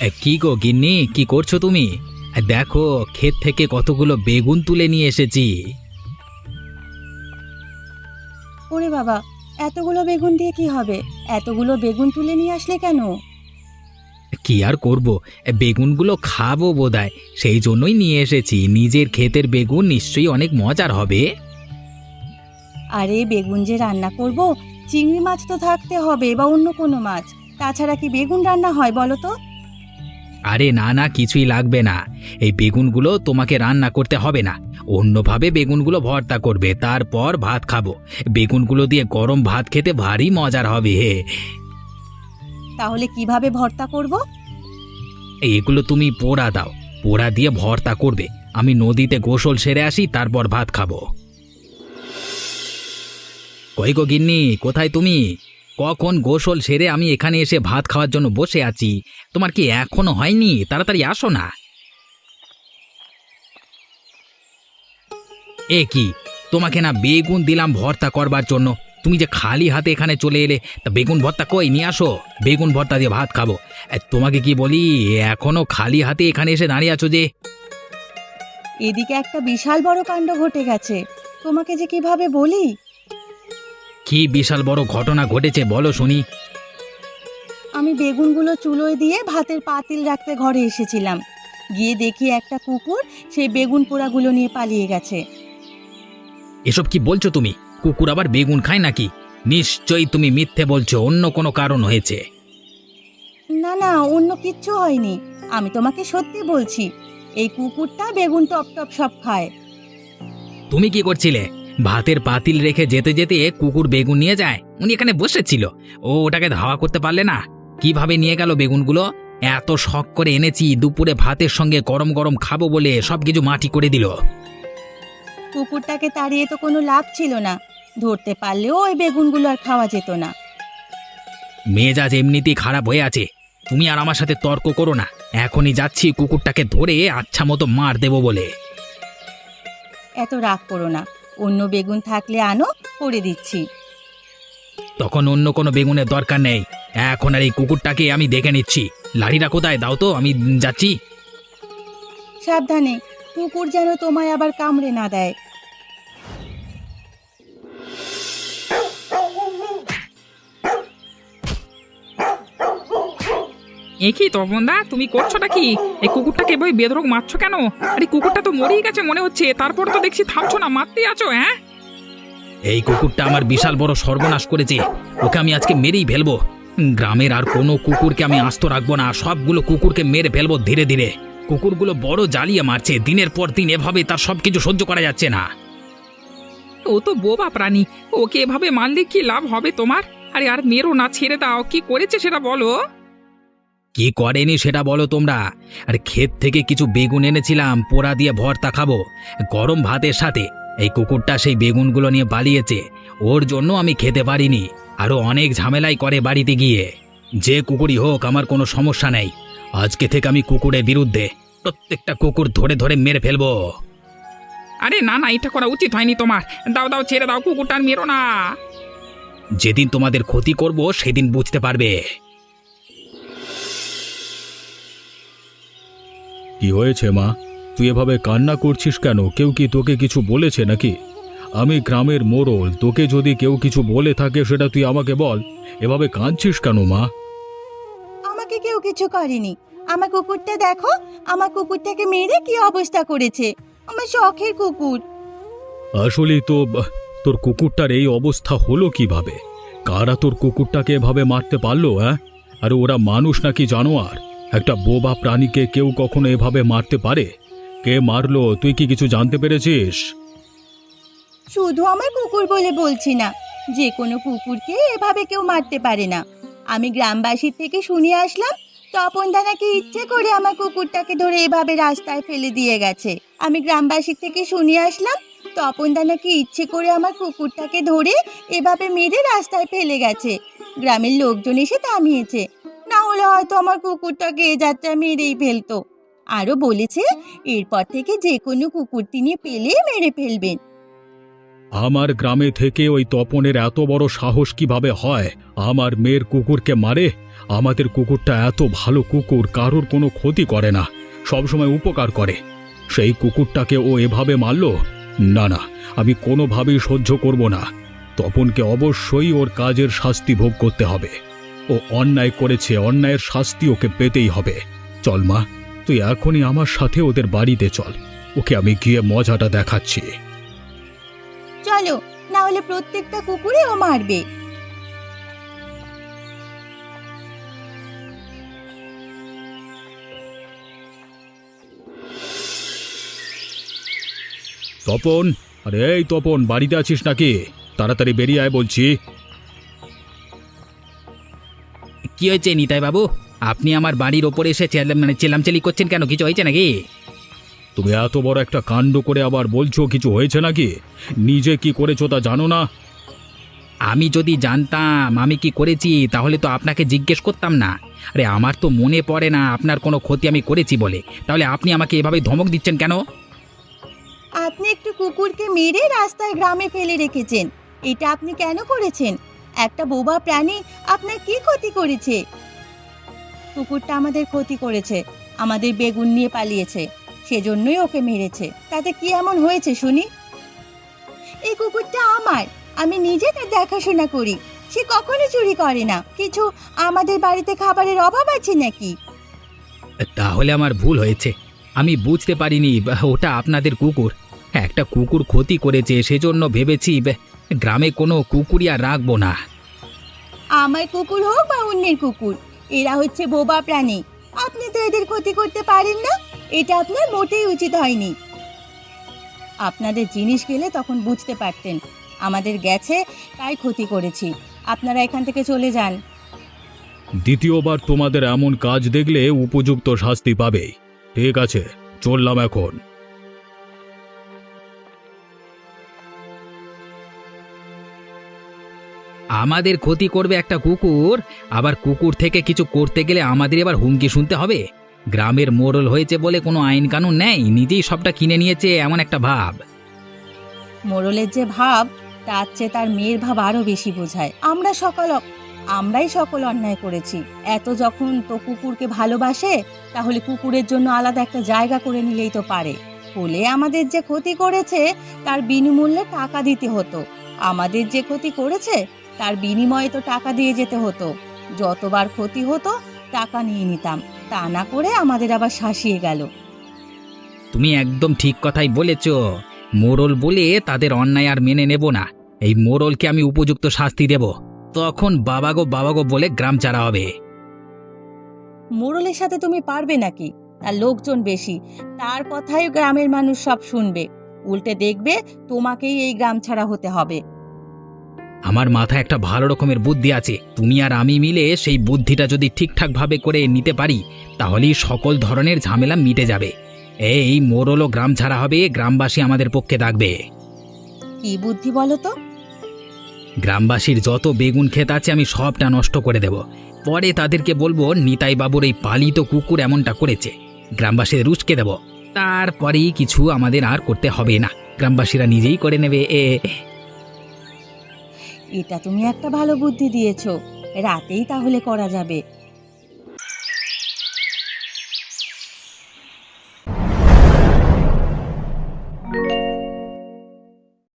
এ, কি গো গিন্নি? কি করছ তুমি? এ, দেখো ক্ষেত থেকে কতগুলো বেগুন তুলে নিয়ে এসেছি। ওরে বাবা এতগুলো বেগুন দিয়ে কি হবে? এতগুলো বেগুন তুলে নিয়ে আসলে কেন? কি আর করব? এ, বেগুনগুলো খাব বোধহয়। সেই জন্যই নিয়ে এসেছি। নিজের ক্ষেতের বেগুন নিশ্চয়ই অনেক মজার হবে। আরে বেগুন যে রান্না করব চিংড়ি মাছ তো থাকতে হবে বা অন্য কোনো মাছ। তাছাড়া কি বেগুন রান্না হয় বলো তো? আরে না না কিছুই লাগবে না। এই বেগুনগুলো তোমাকে রান্না করতে হবে না। অন্যভাবে বেগুনগুলো ভর্তা করবে তারপর ভাত খাব। বেগুনগুলো দিয়ে গরম ভাত খেতে ভারী মজার হবে হে। তাহলে কীভাবে ভর্তা করব? এগুলো তুমি পোড়া দাও পোড়া দিয়ে ভর্তা করবে। আমি নদীতে গোসল সেরে আসি তারপর ভাত খাব। কই গো গিন্নি কোথায় তুমি? কখন গোসল সেরে আমি এখানে এসে ভাত খাওয়ার জন্য বসে আছি? তোমার কি এখনও হয়নি? তাড়াতাড়ি আসো না। এ কি? তোমাকে না বেগুন দিলাম ভর্তা করবার জন্য। তুমি যে খালি হাতে এখানে চলে এলে, তা বেগুন ভর্তা কই? নিয়ে আসো। বেগুন ভর্তা দিয়ে ভাত খাব। তোমাকে কি বলি, এখনও খালি হাতে এখানে এসে দাঁড়িয়ে আছো যে? এদিকে একটা বিশাল বড় কাণ্ড ঘটে গেছে। তোমাকে যে কীভাবে বলি? কি বিশাল বড় ঘটনা ঘটেছে বলো শুনি। আমি বেগুনগুলো চুলোয় দিয়ে ভাতের পাতিল রাখতে ঘরে এসেছিলাম। গিয়ে দেখি একটা কুকুর সেই বেগুন পোড়াগুলো নিয়ে পালিয়ে গেছে। এসব কি বলছো তুমি? কুকুর আবার বেগুন খায় নাকি? নিশ্চয়ই তুমি মিথ্যে বলছো অন্য কোনো কারণ হয়েছে। না না অন্য কিচ্ছু হয়নি। আমি তোমাকে সত্যি বলছি এই কুকুরটা বেগুন টপ টপ সব খায়। তুমি কি করছিলে? ভাতের পাতিল রেখে যেতে যেতে কুকুর বেগুন নিয়ে যায়। উনি এখানে বসেছিল। ও ওটাকে ধাওয়া করতে পারলে না। কীভাবে নিয়ে গেল বেগুনগুলো? এত শখ করে এনেছি দুপুরে ভাতের সঙ্গে গরম গরম খাব বলে সবকিছু মাটি করে দিল। কুকুরটাকে তাড়িয়ে তো কোনো লাভ ছিল না। ধরতে পারলেও ওই বেগুনগুলো আর খাওয়া যেত না। মেজাজ এমনিতেই খারাপ হয়ে আছে। তুমি আর আমার সাথে তর্ক করো না। এখনই যাচ্ছি কুকুরটাকে ধরে আচ্ছা মতো মার দেবো বলে। এত রাগ করো না। অন্য বেগুন থাকলে আনো করে দিচ্ছি। তখন অন্য কোনো বেগুনের দরকার নেই। এখন আর এই কুকুরটাকে আমি দেখে নিচ্ছি। লাড়িরা কোথায়? দাও তো আমি যাচ্ছি। সাবধানে কুকুর যেন তোমায় আবার কামড়ে না দেয়। এ কি তপনদা তুমি করছোটা কি? এই কুকুরটাকে এভাবে বেদরক মারছো কেন? আরে কুকুরটা তো মরেই গেছে মনে হচ্ছে তারপর তো দেখছি থামছো না মারতেই আছো হ্যাঁ? এই কুকুরটা আমার বিশাল বড় সর্বনাশ করেছে ওকে আমি আজকে মেরেই ফেলব। গ্রামের আর কোনো কুকুরকে আমি আস্ত রাখব না সবগুলো কুকুরকে মেরে ফেলব ধীরে ধীরে। কুকুরগুলো বড় জ্বালিয়ে মারছে দিনের পর দিন এভাবে তার সবকিছু সহ্য করা যাচ্ছে না। ও তো বোবা প্রাণী ওকে এভাবে মারলে কি লাভ হবে তোমার? আরে আর মেরো না ছেড়ে দাও কি করেছে সেটা বলো? কি করেনি সেটা বলো তোমরা। আর ক্ষেত থেকে কিছু বেগুন এনেছিলাম পোড়া দিয়ে ভর্তা খাব। গরম ভাতের সাথে। এই কুকুরটা সেই বেগুনগুলো নিয়ে পালিয়েছে। ওর জন্য আমি খেতে পারিনি। আরও অনেক ঝামেলাই করে বাড়িতে গিয়ে। যে কুকুরই হোক আমার কোনো সমস্যা নেই। আজকে থেকে আমি কুকুরের বিরুদ্ধে প্রত্যেকটা কুকুর ধরে ধরে মেরে ফেলব। আরে না না এটা করা উচিত হয়নি তোমার। দাও দাও ছেড়ে দাও কুকুরটা আর মেরো না। যেদিন তোমাদের ক্ষতি করব সেদিন বুঝতে পারবে। কি হয়েছে মা? তুই এভাবে কান্না করছিস কেন? কেউ কি তোকে কিছু বলেছে নাকি? আমি গ্রামের মোড়ল তোকে যদি কেউ কিছু বলে থাকে সেটা তুই আমাকে বল। এভাবে কাঁদছিস কেন মা? আমাকে কেউ কিছু করেনি। আমার কুকুরটা দেখো আমার কুকুরটাকে মেরে কি অবস্থা করেছে। আমার শখের কুকুর। আসলে তো তোর কুকুরটার এই অবস্থা হলো কীভাবে? কারা তোর কুকুরটাকে এভাবে মারতে পারল হ্যাঁ? আর ওরা মানুষ নাকি জানোয়ার? একটা বোবা প্রাণীকে কেউ কখনো এভাবে মারতে পারে? কে মারলো? তুই কি কিছু জানতে পেরেছিস? শুধু আমার কুকুর বলে বলছি না। যে কোনো কুকুরকে এভাবে কেউ মারতে পারে না। আমি গ্রামবাসীর থেকে শুনে আসলাম, তপন নাকি ইচ্ছে করে আমার কুকুরটাকে ধরে এভাবে রাস্তায় ফেলে দিয়ে গেছে। আমি গ্রামবাসীর থেকে শুনে আসলাম, তপন নাকি ইচ্ছে করে আমার কুকুরটাকে ধরে এভাবে মেরে রাস্তায় ফেলে গেছে। গ্রামের লোকজন এসে থামিয়েছে। হলে হয়তো আমার কুকুরটাকে এ যাত্রা মেরেই ফেলতো। আরও বলেছে, এরপর থেকে যে কোনো কুকুর তিনি পেলে মেরে ফেলবেন। আমার গ্রামে থেকে ওই তপনের এত বড় সাহস কীভাবে হয়? আমার মেয়ের কুকুরকে মারে? আমাদের কুকুরটা এত ভালো কুকুর, কারোর কোনো ক্ষতি করে না। সবসময় উপকার করে। সেই কুকুরটাকে ও এভাবে মারল? না না, আমি কোনোভাবেই সহ্য করব না। তপনকে অবশ্যই ওর কাজের শাস্তি ভোগ করতে হবে। ও অন্যায় করেছে অন্যায়ের শাস্তি ওকে পেতেই হবে। চল মা তুই এখনই আমার সাথে ওদের বাড়িতে চল। ওকে আমি গিয়ে মজাটা দেখাচ্ছি। চলো না হলে প্রত্যেকটা কুকুরে ও মারবে। তপন আরে এই তপন বাড়িতে আছিস নাকি? তাড়াতাড়ি বেরিয়ে আয় বলছি। কি হয়েছে নিতাই বাবু আপনি আমার বাড়ির ওপরে এসে চেলা- মানে চেলামচেলি করছেন কেন? কিছু হয়েছে নাকি? তুমি এত বড় একটা কাণ্ড করে আবার বলছো কিছু হয়েছে নাকি? নিজে কি করেছ তা জানো না? আমি যদি জানতাম আমি কি করেছি তাহলে তো আপনাকে জিজ্ঞেস করতাম না। আরে আমার তো মনে পড়ে না আপনার কোনো ক্ষতি আমি করেছি বলে। তাহলে আপনি আমাকে এভাবে ধমক দিচ্ছেন কেন? আপনি একটু কুকুরকে মেরে রাস্তায় গ্রামে ফেলে রেখেছেন। এটা আপনি কেন করেছেন? একটা বোবা প্রাণী আপনার কি ক্ষতি করেছে? কুকুরটা আমাদের ক্ষতি করেছে, আমাদের বেগুন নিয়ে পালিয়েছে, সেজন্যই ওকে মেরেছে। তাতে কি এমন হয়েছে শুনি? এই কুকুরটা আমার, আমি নিজে তার দেখাশোনা করি। সে কখনো চুরি করে না। কিছু আমাদের বাড়িতে খাবারের অভাব আছে নাকি? তাহলে আমার ভুল হয়েছে। আমি বুঝতে পারিনি, ওটা আপনাদের কুকুর। একটা কুকুর ক্ষতি করেছে, সেজন্য ভেবেছি গ্রামে কোনো কুকুরই আর রাখব না। আমার কুকুর হোক বা অন্যের কুকুর এরা হচ্ছে বোবা প্রাণী। আপনি তো এদের ক্ষতি করতে পারেন না এটা আপনার মোটেই উচিত হয়নি। আপনাদের জিনিস গেলে তখন বুঝতে পারতেন আমাদের গেছে তাই ক্ষতি করেছি। আপনারা এখান থেকে চলে যান। দ্বিতীয়বার তোমাদের এমন কাজ দেখলে উপযুক্ত শাস্তি পাবে। ঠিক আছে চললাম এখন। আমাদের ক্ষতি করবে একটা কুকুর, আবার কুকুর থেকে কিছু করতে গেলে আমাদের এবার হুমকি শুনতে হবে। গ্রামের মোড়ল হয়েছে বলে কোনো আইন কানুন নেই, নিজেই সবটা কিনে নিয়েছে এমন একটা ভাব। মোড়লের যে ভাব, তার চেয়ে তার মেয়ের ভাব আরও বেশি বোঝায়। আমরা সকল আমরাই সকল অন্যায় করেছি। এত যখন তো কুকুরকে ভালোবাসে, তাহলে কুকুরের জন্য আলাদা একটা জায়গা করে নিলেই তো পারে। হলে আমাদের যে ক্ষতি করেছে, তার বিনিমূল্যে টাকা দিতে হতো। আমাদের যে ক্ষতি করেছে তার বিনিময়ে তো টাকা দিয়ে যেতে হতো। যতবার ক্ষতি হতো টাকা নিয়ে নিতাম। তা না করে আমাদের আবার শাসিয়ে গেল। তুমি একদম ঠিক কথাই বলেছ। মোড়ল বলে তাদের অন্যায় আর মেনে নেব না। এই মোড়লকে আমি উপযুক্ত শাস্তি দেব। তখন বাবাগো বাবাগো বলে গ্রাম চারা হবে। মোড়লের সাথে তুমি পারবে নাকি? তার লোকজন বেশি। তার কথাই গ্রামের মানুষ সব শুনবে। উল্টে দেখবে তোমাকেই এই গ্রাম ছাড়া হতে হবে। আমার মাথায় একটা ভালো রকমের বুদ্ধি আছে। তুমি আর আমি মিলে সেই বুদ্ধিটা যদি ঠিকঠাকভাবে করে নিতে পারি তাহলেই সকল ধরনের ঝামেলা মিটে যাবে। এই মোড়লও গ্রাম ছাড়া হবে গ্রামবাসী আমাদের পক্ষে থাকবে। কি বুদ্ধি বলো তো? গ্রামবাসীর যত বেগুন ক্ষেত আছে আমি সবটা নষ্ট করে দেব। পরে তাদেরকে বলব নিতাই বাবুর এই পালিত কুকুর এমনটা করেছে। গ্রামবাসীদের উস্কে দেব। তারপরেই কিছু আমাদের আর করতে হবে না। গ্রামবাসীরা নিজেই করে নেবে এ। এটা তুমি একটা ভালো বুদ্ধি দিয়েছ। রাতেই তাহলে করা যাবে।